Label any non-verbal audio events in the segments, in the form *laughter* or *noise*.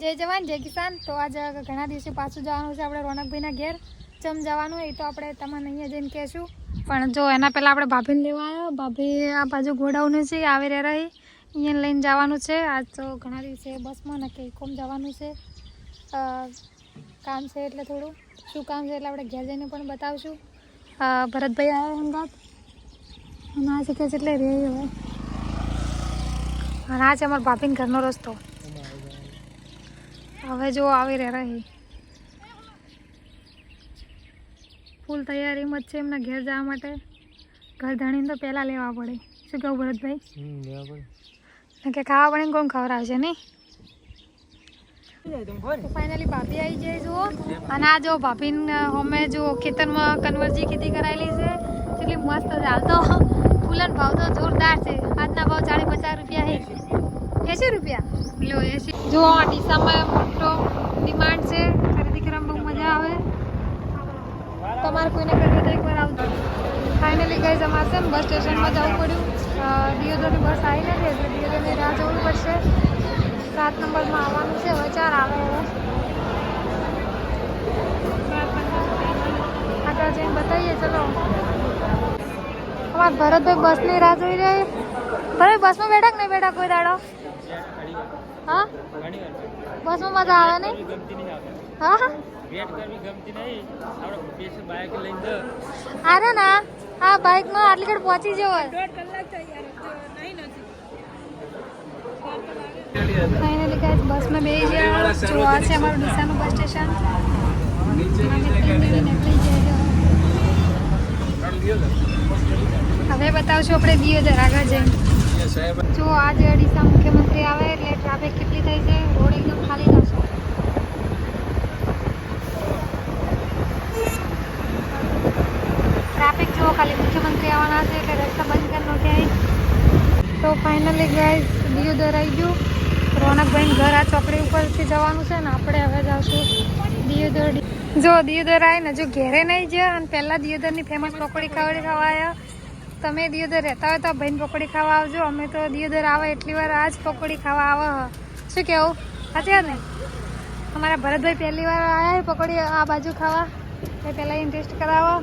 જય જવાન, જય કિસાન. તો આજે ઘણા દિવસે પાછું જવાનું છે આપણે રોનકભાઈના ઘેર. ચમ જવાનું હોય તો આપણે તમને અહીંયા જઈને કહેશું. પણ જો એના પહેલાં આપણે ભાભીને લેવા આવ્યા. ભાભી આ બાજુ ગોડાઉન છે, આવી રહ્યા રહી. અહીંયા લઈને જવાનું છે. આજ તો ઘણા દિવસે બસમાં નક્કી કોમ જવાનું છે. કામ છે એટલે થોડું. શું કામ છે એટલે આપણે ઘેર જઈને પણ બતાવશું. ભરતભાઈ આવ્યા અમદાવાદ. ના શીખે છે એટલે રે હવે. આ છે અમારા ભાભીને ઘરનો રસ્તો. હવે જો આવી રહ્યા રહી. ફૂલ તૈયારીમાં જ છે એમના ઘેર જવા માટે. ઘર ધણીને તો પહેલાં લેવા પડે. શું કહું ભરતભાઈ? ને કે ખાવા પડે ને કોણ ખવડાવશે નહીં? ફાઇનલી ભાભી આવી જાય જુઓ. અને આ જો ભાભીને અમે જો ખેતરમાં કન્વર્જી ખેતી કરાયેલી છે. એટલી મસ્ત છે હાલ તો ફૂલન ભાવ તો જોરદાર છે. આજના ભાવ ચાલીસ પચાસ રૂપિયા છે. એંસી રૂપિયા? લો એસી જો આ ડીસામાં મોટો ડિમાન્ડ છે ખરીદી કરવામાં બહુ મજા આવે તમારે કોઈને કરવી તો એકવાર આવજો ફાઇનલી ગઈ અમારે છે ને બસ સ્ટેશનમાં જવું પડ્યું. દિયોદરની બસ આવી નથી એટલે દિયોદરની રાહ જવું પડશે. સાત નંબરમાં આવવાનું છે, હવે ચાર આવે આગળ જઈને બતાવીએ, ચલો. અમારા ભરતભાઈ બસની રાહ જોઈ રહી ભરત બસમાં બેઠા કે નહીં બેઠા? કોઈ દાડો? હા? બસમાં મજા આવે નહીં? હા? વેટ કરવી ગમતી નહીં. આપણે બાઇક લઈને અરે ના આ બાઇકમાં આટલી ઘડ પહોંચી જવાય. ફાઇનલી ગાઈસ બસમાં બેસી ગયા. જો આ છે અમારું ડીસાનું બસ સ્ટેશન. હવે બતાવશું આપણે દિયોદર આગળ જઈને. જો આજે ડીસા મુખ્યમંત્રી આવે એટલે ટ્રાફિક કેટલી થઈ છે? રોડ ખાલી મુખ્યમંત્રી આવવાના છે એટલે રસ્તા બંધ કરી નાખ્યા તો ફાઇનલી ગાઈસ દિયોદર આવી ગયું. રોનકભાઈ ઘર આ ચોકડી ઉપરથી જવાનું છે ને આપણે હવે જઈશું દિયોદર જો દિયોદર આવીને જો ઘેરે નહીં ગયા અને પહેલાં દિયોદરની ફેમસ પકોડી ખાવડી ખાવા આવ્યા તમે દિયોદર રહેતા હોય તો ભાઈને પકોડી ખાવા આવજો. અમે તો દિયોદર આવે એટલી વાર આ જ પકોડી ખાવા આવે. શું કહેવું સાચી ને? અમારા ભરતભાઈ પહેલી વાર આવ્યા પકોડી આ બાજુ ખાવા. એ પહેલાં ઇન્ટરેસ્ટ કરાવો.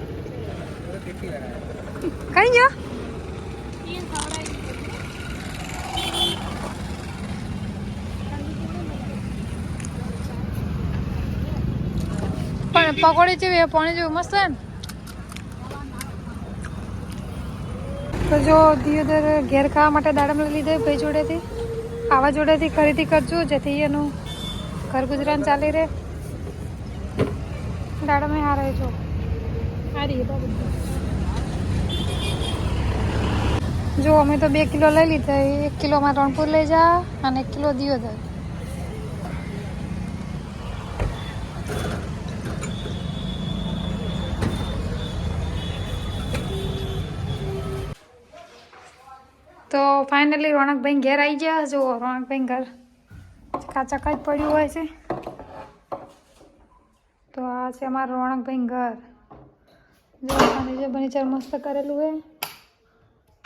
કઈ ગયો પણ પકોડી જેવી પાણી જેવું મસ્ત છે ને. તો જો દિયોદર ઘેર ખાવા માટે દાડમ લઈ લીધે ભાઈ જોડેથી. આવા જોડેથી ખરીદી કરજો જેથી એનું ઘર ગુજરાન ચાલી રહે. દાડમે હારે જો. હારી એ જો, અમે તો બે કિલો લઈ લીધા. એક કિલો માં રણપુર લઈ જા અને એક કિલો દિયોદર તો ફાઇનલી રોનકભાઈ ઘેર આવી ગયા. જો, રોનકભાઈ ઘર કાચા કાચ પડ્યું હોય છે. તો આ છે અમારું રોણકભાઈ ઘર. જો ફર્નિચર મસ્ત કરેલું છે.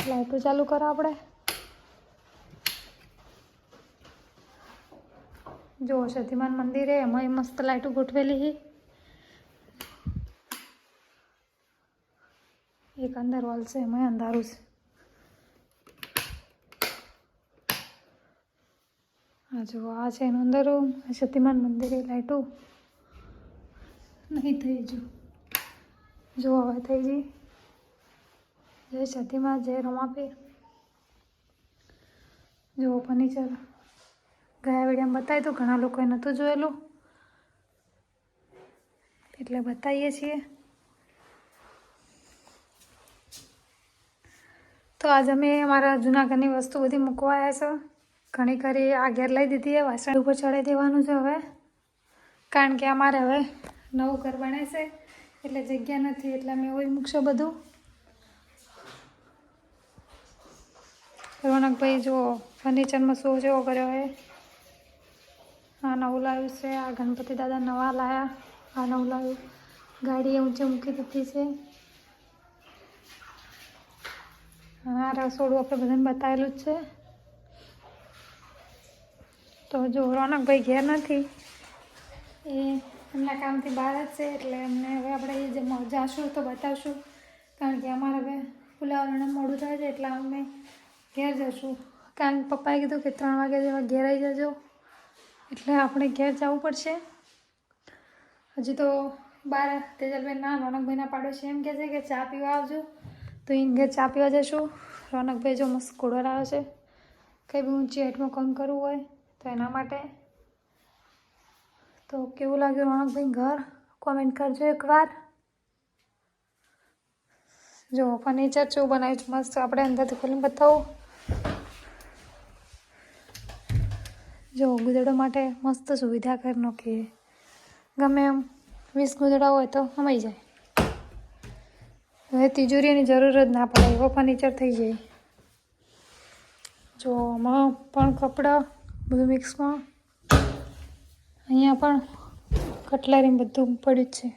લાઇટો ચાલુ કરો આપણે. જો સતીમાન મંદિરે એમાં મસ્ત લાઇટો ગોઠવેલી છે એક અંદર હોલ છે એમાં અંધારું છે. આ જો આ છે એનું અંદર સતીમાન મંદિરે લાઇટો નહીં થઈ જો હવે થઈ ગઈ. જય સતીમાં જય રમાપીર. જુઓ ફર્નિચર ગયા વિડીયોમાં બતાવી તો ઘણા લોકોએ નહોતું જોયેલું. એટલે બતાવીએ છીએ. તો આજ અમે અમારા જૂના ઘરની વસ્તુ બધી મૂકવા આવ્યા છે. ઘણી ખરી આ ઘેર લઈ દીધી છે, વાસણ ઉપર ચડાવી દેવાનું છે હવે. કારણ કે અમારે હવે નવું ઘર બને છે, એટલે જગ્યા નથી, એટલે અમે એવું મૂકશો બધું. રોનકભાઈ જુઓ ફર્નિચરમાં શું જેવો કર્યો હે આ નવું લાવ્યું છે, આ ગણપતિ દાદા નવા લાવ્યા આ નવું લાવ્યું. ગાડી ઊંચે મૂકી દીધી છે. આ રસોડું આપણે બધાને બતાવેલું જ છે. તો જો રોનકભાઈ ઘેર નથી. એ એમના કામથી બહાર જ છે, એટલે એમને હવે આપણે એ જે જાશું તો બતાવશું. કારણ કે અમારે હવે ફુલાવાનું મોડું થાય છે, એટલે અમે ઘેર જશું કારણ કે પપ્પાએ કીધું કે ત્રણ વાગે જેવા ઘેર આવી જજો. એટલે આપણે ઘેર જવું પડશે. હજી તો બાર તેજલભાઈ ના રોનકભાઈના પાડોશી એમ કહે છે કે ચા પીવા આવજો. તો એને ઘેર ચા પીવા જશું. રોનકભાઈ જો મસ્ત ઘોડો આવે છે. કંઈ બી ઊંચી હાઈટમાં કામ કરવું હોય તો એના માટે. તો કેવું લાગ્યું રોનકભાઈ ઘર? કોમેન્ટ કરજો એકવાર. જો ફર્નિચર જેવું બનાવ્યું છે. મસ્ત આપણે અંદરથી ખોલીને બતાવું. જો ગુદડો માટે મસ્ત સુવિધા કરી નાખીએ ગમે એમ વીસ ગુદડા હોય તો સમાઈ જાય. હવે તિજોરીની જરૂર જ ના પડે, એવો ફર્નિચર થઈ જાય. જો આમાં પણ કપડાં બધું મિક્સમાં અહીંયા પણ કટલારી બધું પડ્યું છે.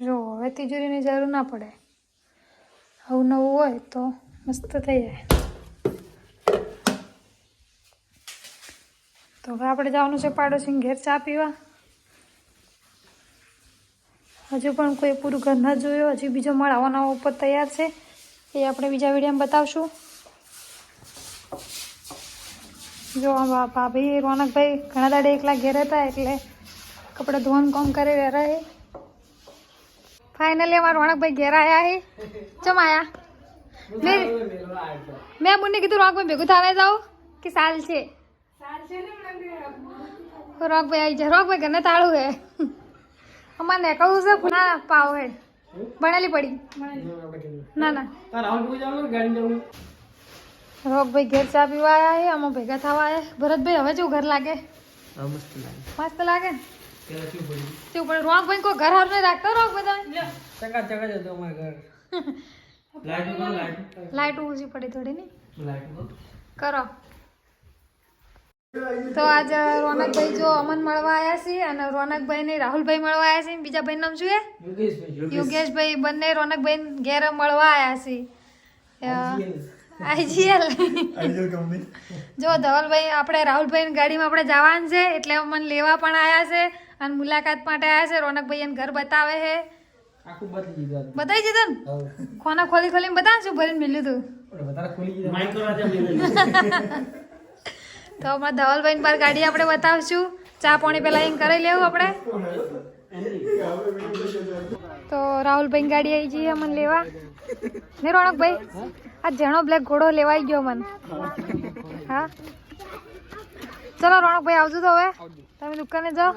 જો હવે તિજોરીની જરૂર ના પડે. આવું નવું હોય તો મસ્ત થઈ જાય. તો હવે આપણે જવાનું છે પાડોશીને ઘેર ચા પીવા. હજુ પણ કોઈ પૂરું ઘર ન જોયું, હજી બીજો માળ આવો ઉપર તૈયાર છે. એ આપણે બીજા વિડીયોમાં બતાવશું. જો ભાભી રોનકભાઈ ઘણા દાડે એકલા ઘેર હતા એટલે કપડાં ધોવાનું કામ કરી રહ્યા છે. ફાઇનલી અમારા રોનકભાઈ ઘેર આવ્યા છે. ચમ આયા મેં મેં મુન્ને કીધું, રોનકભાઈ ભેગું થાને જાઓ, કે સાલ છે. રોકભાઈ આવી જાય. રોકભાઈ ઘરને તાળું હે. અમારે નીકળવું છે ના પાવ હે. ભણેલી પડી. ના ના. રોકભાઈ ઘેર ચા પીવા આવ્યા હે અમે ભેગા થવા આવ્યા ભરતભાઈ હવે જો ઘર લાગે. મસ્ત લાગે. ને શું પણ રોકભાઈ કોઈ ઘર હાર નહીં રાખતો રોકભાઈ તમે? *laughs* લાઈટ ઊંચી પડી થોડી નહીં. કરો. તો આજે રોનકભાઈ જો અમન મળવા આવ્યા છે અને રોનકભાઈ ને રાહુલભાઈ મળવા આવ્યા છે. બીજા ભાઈ નામ શું એ યોગેશભાઈ બંને રોનકભાઈ ઘેર મળવા આવ્યા છે. આઈજીએલ. જો ધવલભાઈ આપણે રાહુલભાઈ ગાડીમાં આપણે જવાનું છે એટલે અમન લેવા પણ આવ્યા છે અને મુલાકાત માટે આવ્યા છે. રોનકભાઈ એને ઘર બતાવે છે. બતાવી દીધું ને? ખોના ખોલી ખોલીને બતાવ છું ભરીને મળ્યું તું. *laughs* તો હમણાં ધવલભાઈ બાર ગાડી આપણે બતાવશું. ચા પાણી પેલા એમ કરી લેવું આપણે. તો રાહુલભાઈ ગાડી આવી જઈએ મને લેવા. ને રોણકભાઈ આ જણો બ્લેક ઘોડો લેવાઈ ગયો મને. હા. ચલો રોણકભાઈ આવજો તો હવે. તમે દુકાને જાઓ.